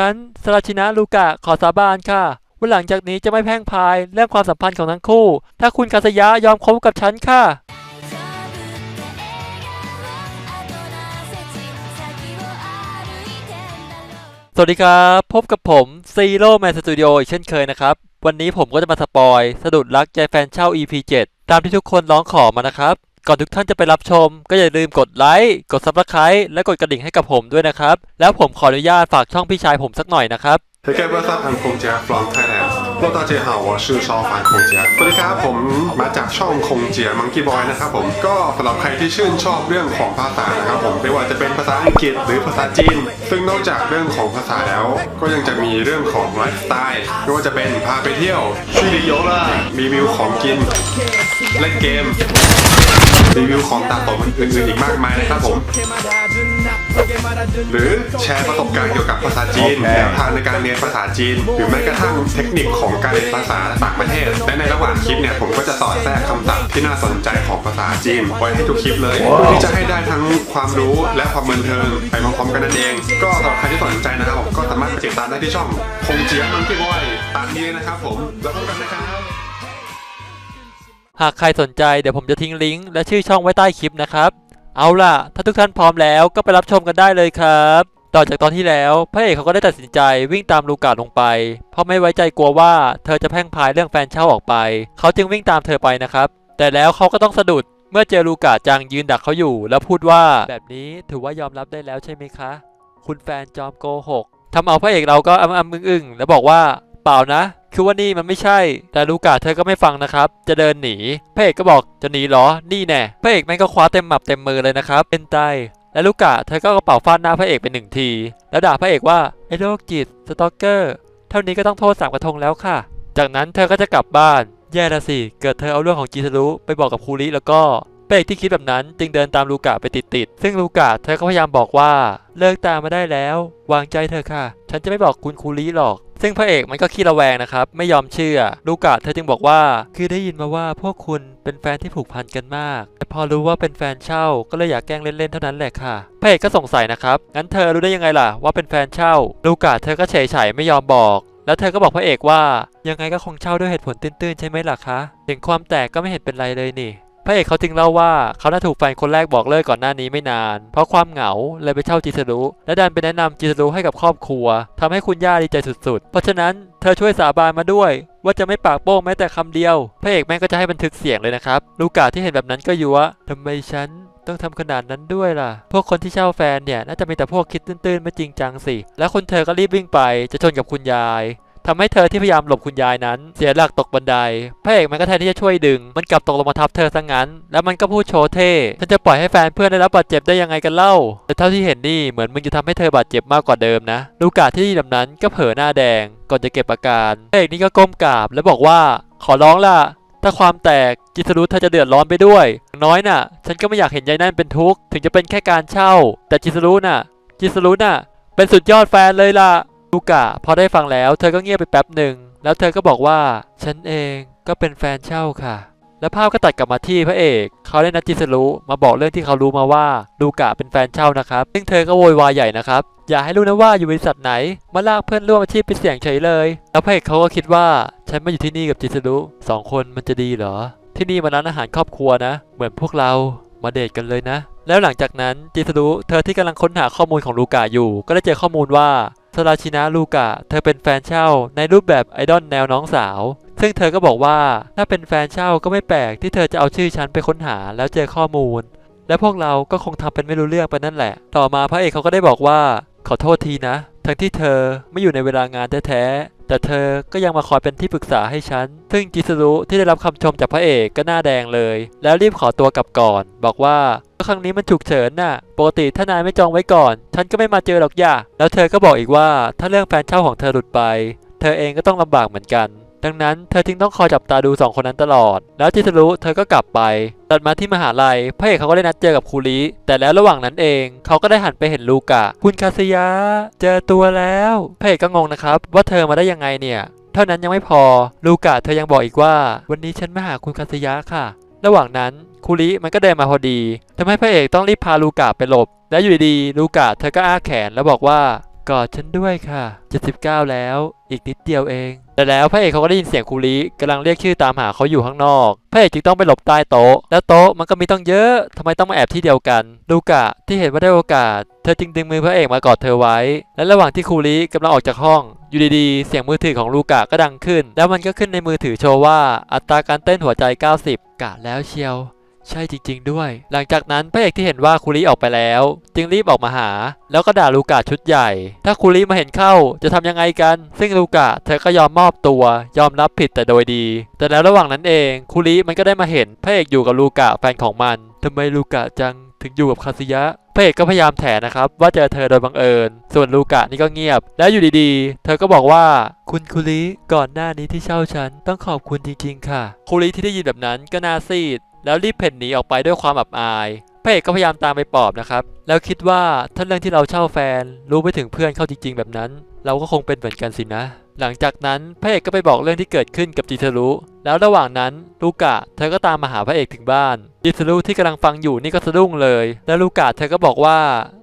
งั้นสราชินะลูกะขอสาบานค่ะว่าหลังจากนี้จะไม่แพ่งพายเรื่องความสัมพันธ์ของทั้งคู่ ถ้าคุณคาสยะยอมคบกับฉันค่ะสวัสดีครับ พบกับผมซีโร่แมนสตูดิโออีกเช่นเคยนะครับ วันนี้ผมก็จะมาสปอย สะดุดรักใจแฟนเช่า EP 7 ตามที่ทุกคนร้องขอมานะครับ ก่อนทุกท่านจะไปรับชม ก็อย่าลืมกดไลค์ กดซับสไคร b ์และกดกระดิ่งให้กับผมด้วยนะครับ แล้วผมขออนุญาตฝากช่องพี่ชายผมสักหน่อยนะครับ Hey guys, what's up? I'm คงจีย from Thailand. โลก大家好我是超凡คงเจียสวัสดีครับผมมาจากช่องคงเจียมังกี้บอยนะครับผมก็สำหรับใครที่ชื่นชอบเรื่องของภาษานะครับผมไม่ว่าจะเป็นภาษาอังกฤษหรือภาษาจีน ซึ่งนอกจากเรื่องของภาษาแล้ว ก็ยังจะมีเรื่องของไลฟ์สไตล์ไม่ว่าจะเป็นพาไปเที่ยวชื่อดิโยล่ารีวิวของกินเล่นเกม รีวิวของตาตมอื่นๆอีกมากมายนะครับผม หรือแชร์ประสบการณ์เกี่ยวกับภาษาจีนโอเคแนวทางในการเรียนภาษาจีน หรือแม้กระทั่งเทคนิคของการเรียนภาษาต่างประเทศ และในระหว่างคลิปเนี่ยผมก็จะสอดแทรกคำศัพท์ที่น่าสนใจของภาษาจีนไว้ให้ทุกคลิปเลยเพื่อที่จะให้ได้ทั้งความรู้และความบันเทิงไปพร้อมๆกันนั่นเอง ก็สำหรับใครที่สนใจนะครับผมก็สามารถไปติดตามได้ที่ช่องคงเจียมมังกี้บอยตามนี้เลยนะครับผมแล้วพบกันนะครับหากใครสนใจเดี๋ยวผมจะทิ้งลิงก์และชื่อช่องไว้ใต้คลิปนะครับ เอาล่ะ ถ้าทุกท่านพร้อมแล้วก็ไปรับชมกันได้เลยครับ ต่อจากตอนที่แล้วพระเอกเขาก็ได้ตัดสินใจวิ่งตามลูกาลงไป เพราะไม่ไว้ใจกลัวว่าเธอจะแพร่งพายเรื่องแฟนเช่าออกไป เขาจึงวิ่งตามเธอไปนะครับ แต่แล้วเขาก็ต้องสะดุดเมื่อเจอลูกาจังยืนดักเขาอยู่ แล้วพูดว่าแบบนี้ถือว่ายอมรับได้แล้วใช่ไหมคะ คุณแฟนจอมโกหกทำเอาพระเอกเราก็อ้ำอ้ำอึ้งอึ้งๆแล้วบอกว่าเปล่านะ คือว่านี่มันไม่ใช่ แต่ลูกาเธอก็ไม่ฟังนะครับ จะเดินหนีพระเอกก็บอกจะหนีเหรอ นี่แน่พระเอกแม่งก็คว้าเต็มหมับเต็มมือเลยนะครับ เป็นใจและลูกาเธอก็กระเป๋าฟาดหน้าพระเอกไปหนึ่งที แล้วด่าพระเอกว่าไอ้โรคจิตสตอกเกอร์ เท่านี้ก็ต้องโทษสามกระทงแล้วค่ะ จากนั้นเธอก็จะกลับบ้าน แย่ละสิ เกิดเธอเอาเรื่องของจิซารุไปบอกกับคูริแล้วก็ เอกที่คิดแบบนั้นจึงเดินตามลูกาไปติดๆ ซึ่งลูกาเธอก็พยายามบอกว่าเลิกตามมาได้แล้ว วางใจเธอค่ะ ฉันจะไม่บอกคุณคูริหรอก ซึ่งพระเอกมันก็ขี้ระแวงนะครับ ไม่ยอมเชื่อ ลูกาเธอจึงบอกว่า คือได้ยินมาว่าพวกคุณเป็นแฟนที่ผูกพันกันมาก แต่พอรู้ว่าเป็นแฟนเช่าก็เลยอยากแกล้งเล่นๆเท่านั้นแหละค่ะ พระเอกก็สงสัยนะครับ งั้นเธอรู้ได้ยังไงล่ะว่าเป็นแฟนเช่า ลูกาเธอก็เฉยๆไม่ยอมบอกแล้วเธอก็บอกพระเอกว่ายังไงก็คงเช่าด้วยเหตุผลตื้นๆ ใช่ไหมล่ะคะ ถึงความแตกก็ไม่เห็นเป็นไรเลยนี่ พระเอกเขาจึงเล่าว่าเขาน่าถูกแฟนคนแรกบอกเลิกก่อนหน้านี้ไม่นาน เพราะความเหงาเลยไปเช่าจิสรุและดันไปแนะนำจิสรุให้กับครอบครัวทำให้คุณย่าดีใจสุดๆ เพราะฉะนั้นเธอช่วยสาบานมาด้วย ว่าจะไม่ปากโป้งแม้แต่คำเดียว พระเอกแม่งก็จะให้บันทึกเสียงเลยนะครับ ลูกาที่เห็นแบบนั้นก็ยัวทำไมฉันต้องทำขนาดนั้นด้วยล่ะ พวกคนที่เช่าแฟนเนี่ยน่าจะมีแต่พวกคิดตื้นๆไม่จริงจังสิ แล้วคนเธอก็รีบวิ่งไปจะชนกับคุณยาย ทำให้เธอที่พยายามหลบคุณยายนั้น เสียหลักตกบันไดพระเอกมันก็แทนที่จะช่วยดึง มันกลับตกลงมาทับเธอซะงั้น แล้วมันก็พูดโชว์เท่ฉันจะปล่อยให้แฟนเพื่อนได้รับบาดเจ็บได้ยังไงกันเล่า แต่เท่าที่เห็นนี่เหมือนมึงจะทำให้เธอบาดเจ็บมากกว่าเดิมนะลูกาที่ดีแบบนั้นก็เผลอหน้าแดงก่อนจะเก็บอาการพระเอกนี่ก็ก้มกราบแล้วบอกว่าขอร้องล่ะถ้าความแตกจิตรุเธอจะเดือดร้อนไปด้วย น้อยน่ะ ฉันก็ไม่อยากเห็นยายนั่นเป็นทุกข์ ถึงจะเป็นแค่การเช่า แต่จิตรุน่ะ จิตรุน่ะ เป็นสุดยอดแฟนเลยล่ะ ลูกะพอได้ฟังแล้วเธอก็เงียบไปแป๊บหนึ่ง แล้วเธอก็บอกว่า ฉันเองก็เป็นแฟนเช่าค่ะ แล้วภาพก็ตัดกลับมาที่พระเอก เขาได้นัดจิสรุมาบอกเรื่องที่เขารู้มาว่าลูกะเป็นแฟนเช่านะครับ ซึ่งเธอก็โวยวายใหญ่นะครับ อย่าให้รู้นะว่าอยู่บริษัทไหน มาลากเพื่อนร่วมอาชีพไปเสี่ยงเฉยเลย แล้วพระเอกเขาก็คิดว่าฉันมาอยู่ที่นี่กับจิสรุสองคนมันจะดีเหรอ ที่นี่มันร้านอาหารครอบครัวนะ เหมือนพวกเรามาเดทกันเลยนะ แล้วหลังจากนั้นจิสรุเธอที่กำลังค้นหาข้อมูลของลูกะอยู่ ก็ได้เจอข้อมูลว่า สราชินะลูกะ เธอเป็นแฟนเช่าในรูปแบบไอดอลแนวน้องสาว ซึ่งเธอก็บอกว่าถ้าเป็นแฟนเช่าก็ไม่แปลกที่เธอจะเอาชื่อฉันไปค้นหาแล้วเจอข้อมูล และพวกเราก็คงทำเป็นไม่รู้เรื่องไปนั่นแหละ ต่อมาพระเอกเขาก็ได้บอกว่า ขอโทษทีนะ ทั้งที่เธอไม่อยู่ในเวลางานแท้ๆ แต่เธอก็ยังมาคอยเป็นที่ปรึกษาให้ฉัน ซึ่งจิสรุที่ได้รับคำชมจากพระเอกก็หน้าแดงเลย แล้วรีบขอตัวกลับก่อน บอกว่าก็ครั้งนี้มันฉุกเฉินน่ะ ปกติถ้านายไม่จองไว้ก่อน ฉันก็ไม่มาเจอหรอกย่าแล้วเธอก็บอกอีกว่าถ้าเรื่องแฟนเช่าของเธอหลุดไป เธอเองก็ต้องลำบากเหมือนกัน ดังนั้นเธอจึงต้องคอยจับตาดูสองคนนั้นตลอด แล้วจิสรุเธอก็กลับไปตัดมาที่มหาลัยพระเอกเขาก็ได้นัดเจอกับคูริแต่แล้วระหว่างนั้นเอง เขาก็ได้หันไปเห็นลูกะ คุณคาสยะเจอตัวแล้วพระเอกก็งงนะครับ ว่าเธอมาได้ยังไงเนี่ยเท่านั้นยังไม่พอ ลูกะเธอยังบอกอีกว่า วันนี้ฉันมาหาคุณคาสยะค่ะ ระหว่างนั้นคูริมันก็เดินมาพอดีทำให้พระเอกต้องรีบพาลูกะไปหลบ และอยู่ดีๆลูกะเธอก็อ้าแขนแล้วบอกว่ากอดฉันด้วยค่ะ 79 แล้ว อีกนิดเดียวเอง แต่แล้วพระเอกเขาก็ได้ยินเสียงคูริกำลังเรียกชื่อตามหาเขาอยู่ข้างนอก พระเอกจึงต้องไปหลบใต้โต๊ะ แล้วโต๊ะมันก็มีต้องเยอะทำไมต้องมาแอบที่เดียวกัน ลูกะที่เห็นว่าได้โอกาส เธอจึงดึงมือพระเอกมากอดเธอไว้ และระหว่างที่คูริกำลังออกจากห้อง อยู่ดีๆ เสียงมือถือของลูกะก็ดังขึ้น แล้วมันก็ขึ้นในมือถือโชว์ว่าอัตราการเต้นหัวใจ 90 กะแล้วเชียว ใช่จริง ๆ ด้วย หลังจากนั้นพระเอกที่เห็นว่าคุริออกไปแล้ว จึงรีบออกมาหา แล้วก็ด่าลูกาชุดใหญ่ ถ้าคุริมาเห็นเข้าจะทำยังไงกัน ซึ่งลูกาเธอก็ยอมมอบตัวยอมรับผิดแต่โดยดี แต่แล้วระหว่างนั้นเองคุริมันก็ได้มาเห็นพระเอกอยู่กับลูกาแฟนของมันทำไมลูกาจังถึงอยู่กับคาซิยะ พระเอกก็พยายามแถนะครับว่าเจอเธอโดยบังเอิญ ส่วนลูกะนี่ก็เงียบ แล้วอยู่ดีๆ เธอก็บอกว่าคุณคุริก่อนหน้านี้ที่เช่าฉันต้องขอบคุณจริง ๆ ค่ะ คุริที่ได้ยินแบบนั้นก็น่าซีด แล้วรีบเพ่นหนีออกไปด้วยความอับอายพระเอกก็พยายามตามไปปอบนะครับ แล้วคิดว่าถ้าเรื่องที่เราเช่าแฟน รู้ไปถึงเพื่อนเข้าจริง ๆ แบบนั้น เราก็คงเป็นเหมือนกันสินะ หลังจากนั้นพระเอกก็ไปบอกเรื่องที่เกิดขึ้นกับจิเทรุ แล้วระหว่างนั้นลูกะเธอก็ตามมาหาพระเอกถึงบ้านจิเทรุที่กำลังฟังอยู่นี่ก็สะดุ้งเลย แล้วลูกะเธอก็บอกว่า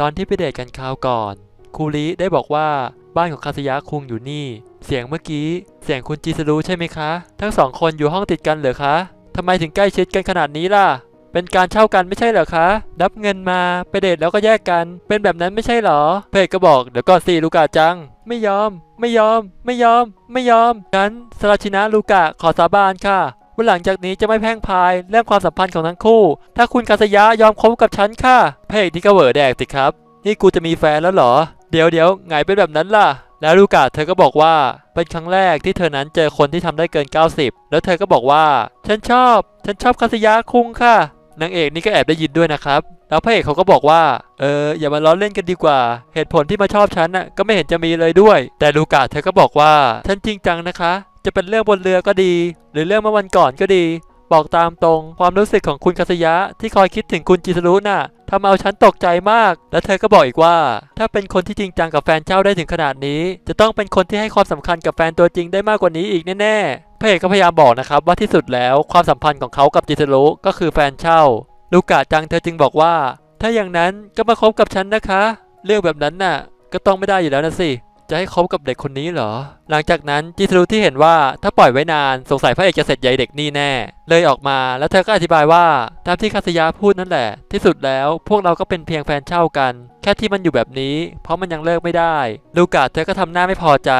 ตอนที่ไปเดทกันคราวก่อนคูริได้บอกว่าบ้านของคาสยะคุงอยู่นี่ เสียงเมื่อกี้ เสียงคุณจิสรุใช่ไหมคะ ทั้งสองคนอยู่ห้องติดกันเหรอคะทำไมถึงใกล้ชิดกันขนาดนี้ล่ะ เป็นการเช่ากันไม่ใช่เหรอคะ รับเงินมาไปเดทแล้วก็แยกกัน เป็นแบบนั้นไม่ใช่เหรอ เพจก็บอก เดี๋ยวก่อนสิลูกาจัง ไม่ยอม ไม่ยอม ไม่ยอม ไม่ยอม งั้นสราชินะลูกะขอสาบานค่ะว่าหลังจากนี้จะไม่แพ่งพายเรื่องความสัมพันธ์ของทั้งคู่ ถ้าคุณคาสยะยอมคบกับฉันค่ะ เพจนี่ก็เวอแดกสิครับ นี่กูจะมีแฟนแล้วเหรอ เดี๋ยวเดี๋ยวไงเป็นแบบนั้นล่ะแล้วลูกาเธอก็บอกว่าเป็นครั้งแรกที่เธอนั้นเจอคนที่ทำได้เกิน 90 แล้วเธอก็บอกว่า ฉันชอบ ฉันชอบคาสยะคุงค่ะ นางเอกนี่ก็แอบได้ยินด้วยนะครับ แล้วพระเอกเขาก็บอกว่า เอออย่ามาล้อเล่นกันดีกว่า เหตุผลที่มาชอบฉันน่ะก็ไม่เห็นจะมีเลยด้วย แต่ลูกาเธอก็บอกว่าฉันจริงจังนะคะ จะเป็นเรื่องบนเรือก็ดี หรือเรื่องเมื่อวันก่อนก็ดี บอกตามตรง ความรู้สึกของคุณคาสยะที่คอยคิดถึงคุณจิสรุน่ะทำเอาฉันตกใจมาก และเธอก็บอกอีกว่า ถ้าเป็นคนที่จริงจังกับแฟนเจ้าได้ถึงขนาดนี้ จะต้องเป็นคนที่ให้ความสำคัญกับแฟนตัวจริงได้มากกว่านี้อีกแน่ๆ พระเอกก็พยายามบอกนะครับว่าที่สุดแล้วความสัมพันธ์ของเขากับจิสรุก็คือแฟนเช่า ลูกาจังเธอจึงบอกว่า ถ้าอย่างนั้นก็มาคบกับฉันนะคะ เรื่องแบบนั้นน่ะ ก็ต้องไม่ได้อยู่แล้วนะสิ จะให้คบกับเด็กคนนี้เหรอ หลังจากนั้นจิสรุที่เห็นว่าถ้าปล่อยไว้นานสงสัยพระเอกจะเสร็จใยเด็กนี่แน่ เลยออกมาแล้วเธอก็อธิบายว่าตามที่คาสยาพูดนั่นแหละ ที่สุดแล้วพวกเราก็เป็นเพียงแฟนเช่ากัน แค่ที่มันอยู่แบบนี้ เพราะมันยังเลิกไม่ได้ ลูกาเธอก็ทำหน้าไม่พอใจ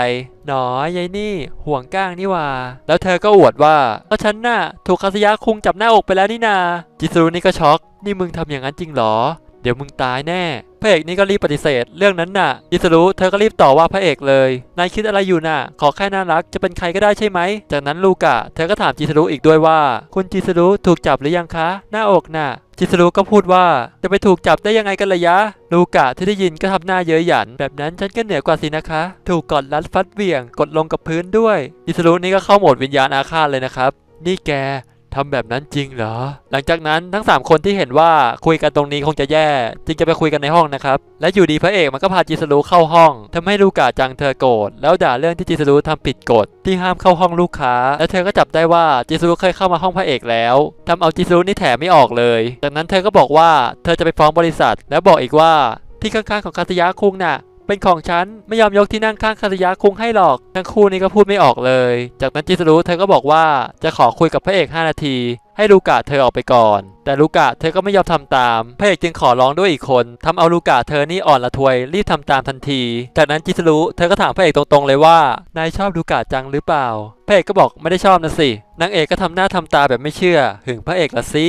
หนอยายนี่ ห่วงก้างนี่ว่า แล้วเธอก็อวดว่าก็ฉันน่ะถูกคาสยาคุงจับหน้าอกไปแล้วนี่นา จิสรุนี่ก็ช็อก นี่มึงทำอย่างนั้นจริงเหรอ เดี๋ยวมึงตายแน่ พระเอกนี่ก็รีบปฏิเสธ เรื่องนั้นน่ะจิสรุเธอก็รีบต่อว่าพระเอกเลยนายคิดอะไรอยู่น่ะ ขอแค่น่ารักจะเป็นใครก็ได้ใช่ไหม จากนั้นลูกะเธอก็ถามจิสรุอีกด้วยว่า คุณจิสรุถูกจับหรือยังคะ หน้าอกน่ะจิสรุก็พูดว่าจะไปถูกจับได้ยังไงกันล่ะยะ ลูกะที่ได้ยินก็ทำหน้าเย้ยหยัน แบบนั้นฉันก็เหนือกว่าสินะคะ ถูกกดรัดฟัดเหวี่ยง กดลงกับพื้นด้วยจิสรุนี่ก็เข้าโหมดวิญญาณอาฆาตเลยนะครับ นี่แก ทำแบบนั้นจริงเหรอ หลังจากนั้นทั้ง 3 คนที่เห็นว่าคุยกันตรงนี้คงจะแย่ จึงจะไปคุยกันในห้องนะครับ และอยู่ดีพระเอกมันก็พาจิสรุเข้าห้องทำให้ลูกาจังเธอโกรธแล้วด่าเรื่องที่จิสรุทำผิดกฎที่ห้ามเข้าห้องลูกค้า และเธอก็จับได้ว่าจิสรุเคยเข้ามาห้องพระเอกแล้วทำเอาจิสรุนี่แถไม่ออกเลย จากนั้นเธอก็บอกว่าเธอจะไปฟ้องบริษัท แล้วบอกอีกว่าที่ข้างๆของคาสยาคุงน่ะ เป็นของฉัน ไม่ยอมยกที่นั่งข้างคาสยาคงให้หรอก ทั้งคู่นี้ก็พูดไม่ออกเลย จากนั้นจิสรุเธอก็บอกว่าจะขอคุยกับพระเอก 5 นาที ให้ลูกะเธอออกไปก่อน แต่ลูกะเธอก็ไม่ยอมทำตาม พระเอกจึงขอร้องด้วยอีกคนทำเอาลูกะเธอนี่อ่อนละทวยรีบทำตามทันที จากนั้นจิสรุเธอก็ถามพระเอกตรงๆเลยว่านายชอบลูกะจังหรือเปล่า พระเอกก็บอกไม่ได้ชอบนะสิ นางเอกก็ทำหน้าทำตาแบบไม่เชื่อ หึงพระเอกละสิ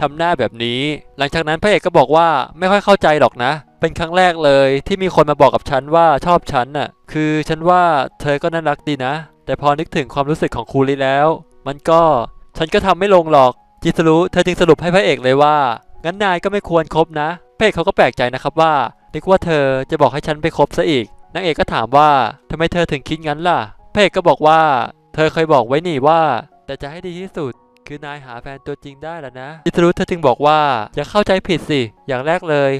ทำหน้าแบบนี้ หลังจากนั้นพระเอกก็บอกว่าไม่ค่อยเข้าใจหรอกนะ เป็นครั้งแรกเลยที่มีคนมาบอกกับฉันว่าชอบฉันน่ะ คือฉันว่าเธอก็น่ารักดีนะ แต่พอนึกถึงความรู้สึกของคูริแล้ว มันก็ฉันก็ทำไม่ลงหรอกจิสรุเธอจึงสรุปให้พระเอกเลยว่า งั้นนายก็ไม่ควรคบนะพระเอกเขาก็แปลกใจนะครับว่านึกว่าเธอจะบอกให้ฉันไปคบซะอีกนางเอกก็ถามว่าทำไมเธอถึงคิดงั้นล่ะพระเอกก็บอกว่า เธอเคยบอกไว้นี่ว่า แต่จะให้ดีที่สุด คือนายหาแฟนตัวจริงได้แล้วนะจิสรุเธอจึงบอกว่าอย่าเข้าใจผิดสิอย่างแรกเลย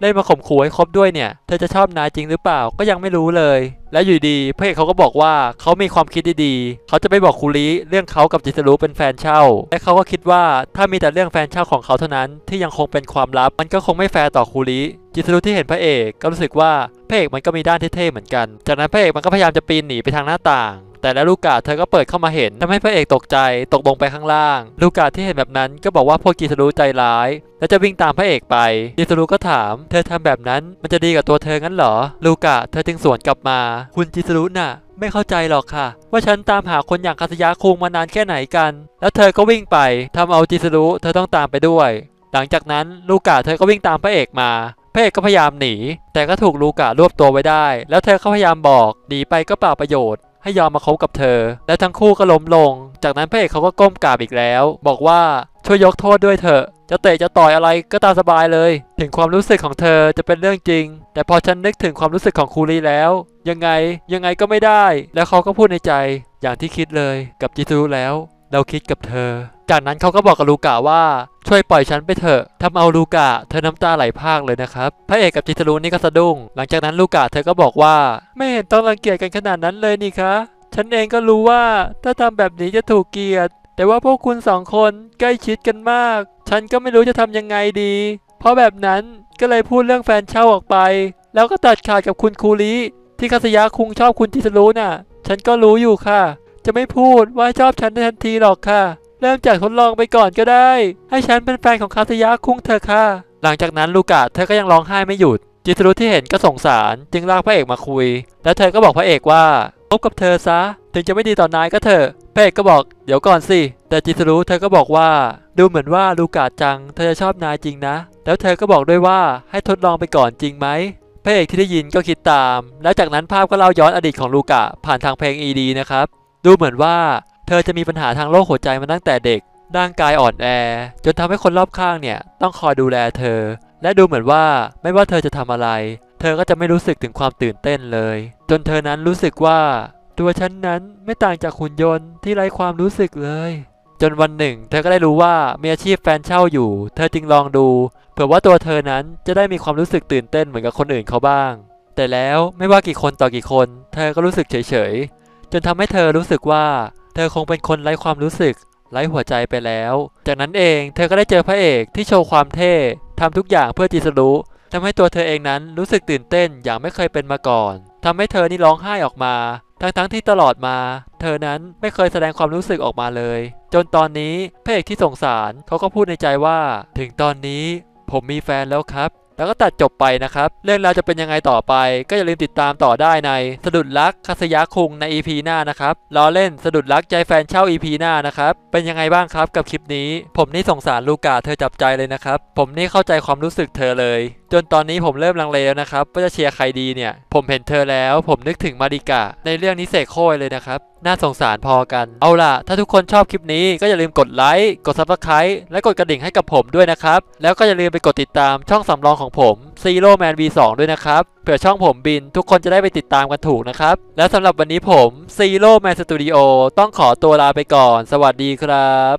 เล่นมาข่มขู่ให้ครบด้วยเนี่ย เธอจะชอบนายจริงหรือเปล่าก็ยังไม่รู้เลย และอยู่ดีพระเอกเขาก็บอกว่าเขามีความคิดดีๆ เขาจะไปบอกคูริเรื่องเขากับจิสรุเป็นแฟนเช่า และเขาก็คิดว่าถ้ามีแต่เรื่องแฟนเช่าของเขาเท่านั้นที่ยังคงเป็นความลับ มันก็คงไม่แฟร์ต่อคูริจิสรุที่เห็นพระเอกก็รู้สึกว่าพระเอกมันก็มีด้านเท่ๆเหมือนกัน จากนั้นพระเอกมันก็พยายามจะปีนหนีไปทางหน้าต่าง แต่แล้วลูกกาเธอก็เปิดเข้ามาเห็นทำให้พระเอกตกใจตกลงไปข้างล่าง ลูกกาที่เห็นแบบนั้นก็บอกว่าพวกจิสรุใจร้าย และจะวิ่งตามพระเอกไปจิสรุก็ถาม เธอทำแบบนั้นมันจะดีกับตัวเธองั้นเหรอ ลูกะเธอจึงสวนกลับมา คุณจิสรุน่ะไม่เข้าใจหรอกค่ะ ว่าฉันตามหาคนอย่างคาสยะคุงมานานแค่ไหนกัน แล้วเธอก็วิ่งไปทำเอาจิสรุเธอต้องตามไปด้วย หลังจากนั้นลูกะเธอก็วิ่งตามพระเอกมาพระเอกก็พยายามหนี แต่ก็ถูกลูกะรวบตัวไว้ได้ แล้วเธอก็พยายามบอกหนีไปก็เปล่าประโยชน์ ให้ยอมมาคบกับเธอ และทั้งคู่ก็ล้มลง จากนั้นพระเอกเขาก็ก้มกราบอีกแล้ว บอกว่าช่วยยกโทษด้วยเถอะ จะเตะจะต่อยอะไรก็ตามสบายเลย ถึงความรู้สึกของเธอจะเป็นเรื่องจริง แต่พอฉันนึกถึงความรู้สึกของคูรีแล้ว ยังไงยังไงก็ไม่ได้ แล้วเขาก็พูดในใจ อย่างที่คิดเลยกับจิซูแล้ว เราคิดกับเธอ จากนั้นเขาก็บอกกับลูกะว่า ช่วยปล่อยฉันไปเถอะทำเอาลูกะเธอน้ำตาไหลพากเลยนะครับพระเอกกับจิตารุนี่ก็สะดุ้ง หลังจากนั้นลูกะเธอก็บอกว่า ไม่เห็นต้องรังเกียจกันขนาดนั้นเลยนี่คะฉันเองก็รู้ว่าถ้าทำแบบนี้จะถูกเกลียดแต่ว่าพวกคุณสองคนใกล้ชิดกันมาก ฉันก็ไม่รู้จะทำยังไงดี เพราะแบบนั้นก็เลยพูดเรื่องแฟนเช่าออกไป แล้วก็ตัดขาดกับคุณคูริที่คาสยะคุงชอบคุณจิตารุน่ะ ฉันก็รู้อยู่ค่ะ จะไม่พูดว่าชอบฉันในทันทีหรอกค่ะ เริ่มจากทดลองไปก่อนก็ได้ ให้ฉันเป็นแฟนของคาสยะคุ้งเถอค่ะ หลังจากนั้นลูกะเธอก็ยังร้องไห้ไม่หยุด จิตรุที่เห็นก็สงสาร จึงลากพระเอกมาคุย แล้วเธอก็บอกพระเอกว่าคบกับเธอซะ ถึงจะไม่ดีต่อนายก็เถอะพระเอกก็บอกเดี๋ยวก่อนสิ แต่จิตรุเธอก็บอกว่า ดูเหมือนว่าลูกะจัง เธอจะชอบนายจริงนะ แล้วเธอก็บอกด้วยว่าให้ทดลองไปก่อนจริงไหมพระเอกที่ได้ยินก็คิดตาม แล้วจากนั้นภาพก็เล่าย้อนอดีตของลูกะผ่านทางเพลง ED นะครับดูเหมือนว่า เธอจะมีปัญหาทางโรคหัวใจมาตั้งแต่เด็กร่างกายอ่อนแอ จนทำให้คนรอบข้างเนี่ยต้องคอยดูแลเธอ และดูเหมือนว่าไม่ว่าเธอจะทำอะไร เธอก็จะไม่รู้สึกถึงความตื่นเต้นเลย จนเธอนั้นรู้สึกว่าตัวฉันนั้นไม่ต่างจากหุ่นยนต์ที่ไร้ความรู้สึกเลย จนวันหนึ่ง เธอก็ได้รู้ว่ามีอาชีพแฟนเช่าอยู่ เธอจึงลองดูเผื่อว่าตัวเธอนั้นจะได้มีความรู้สึกตื่นเต้นเหมือนกับคนอื่นเขาบ้าง แต่แล้วไม่ว่ากี่คนต่อกี่คน เธอก็รู้สึกเฉยๆจนทำให้เธอรู้สึกว่า ธอคงเป็นคนไร้ความรู้สึกไร้หัวใจไปแล้ว จากนั้นเองเธอก็ได้เจอพระเอกที่โชว์ความเท่ทำทุกอย่างเพื่อจิสรุทำให้ตัวเธอเองนั้นรู้สึกตื่นเต้นอย่างไม่เคยเป็นมาก่อนทำให้เธอนี่ร้องไห้ออกมาทั้งๆที่ตลอดมา เธอนั้นไม่เคยแสดงความรู้สึกออกมาเลย จนตอนนี้พระเอกที่สงสารเขาก็พูดในใจว่า ถึงตอนนี้ผมมีแฟนแล้วครับ แล้วก็ตัดจบไปนะครับ เรื่องราวจะเป็นยังไงต่อไป ก็อย่าลืมติดตามต่อได้ในสะดุดรักคาสยะคุงใน EP หน้านะครับล้อเล่นสะดุดรักใจแฟนเช่า EP หน้านะครับ เป็นยังไงบ้างครับกับคลิปนี้ ผมนี่สงสารลูกาเธอจับใจเลยนะครับ ผมนี่เข้าใจความรู้สึกเธอเลย จนตอนนี้ผมเริ่มลังเลแล้วนะครับว่าจะเชียร์ใครดีเนี่ย ผมเห็นเธอแล้ว ผมนึกถึงมาริกาในเรื่องนี้เสกโค้ยเลยนะครับน่าสงสารพอกัน เอาล่ะ ถ้าทุกคนชอบคลิปนี้ก็อย่าลืมกดไลค์ กดซับสไคร b e และกดกระดิ่งให้กับผมด้วยนะครับ แล้วก็อย่าลืมไปกดติดตามช่องสำรองของผม Zero Man V2 ด้วยนะครับ เผื่อช่องผมบินทุกคนจะได้ไปติดตามกันถูกนะครับ และสำหรับวันนี้ผม Zero Man Studio ต้องขอตัวลาไปก่อน สวัสดีครับ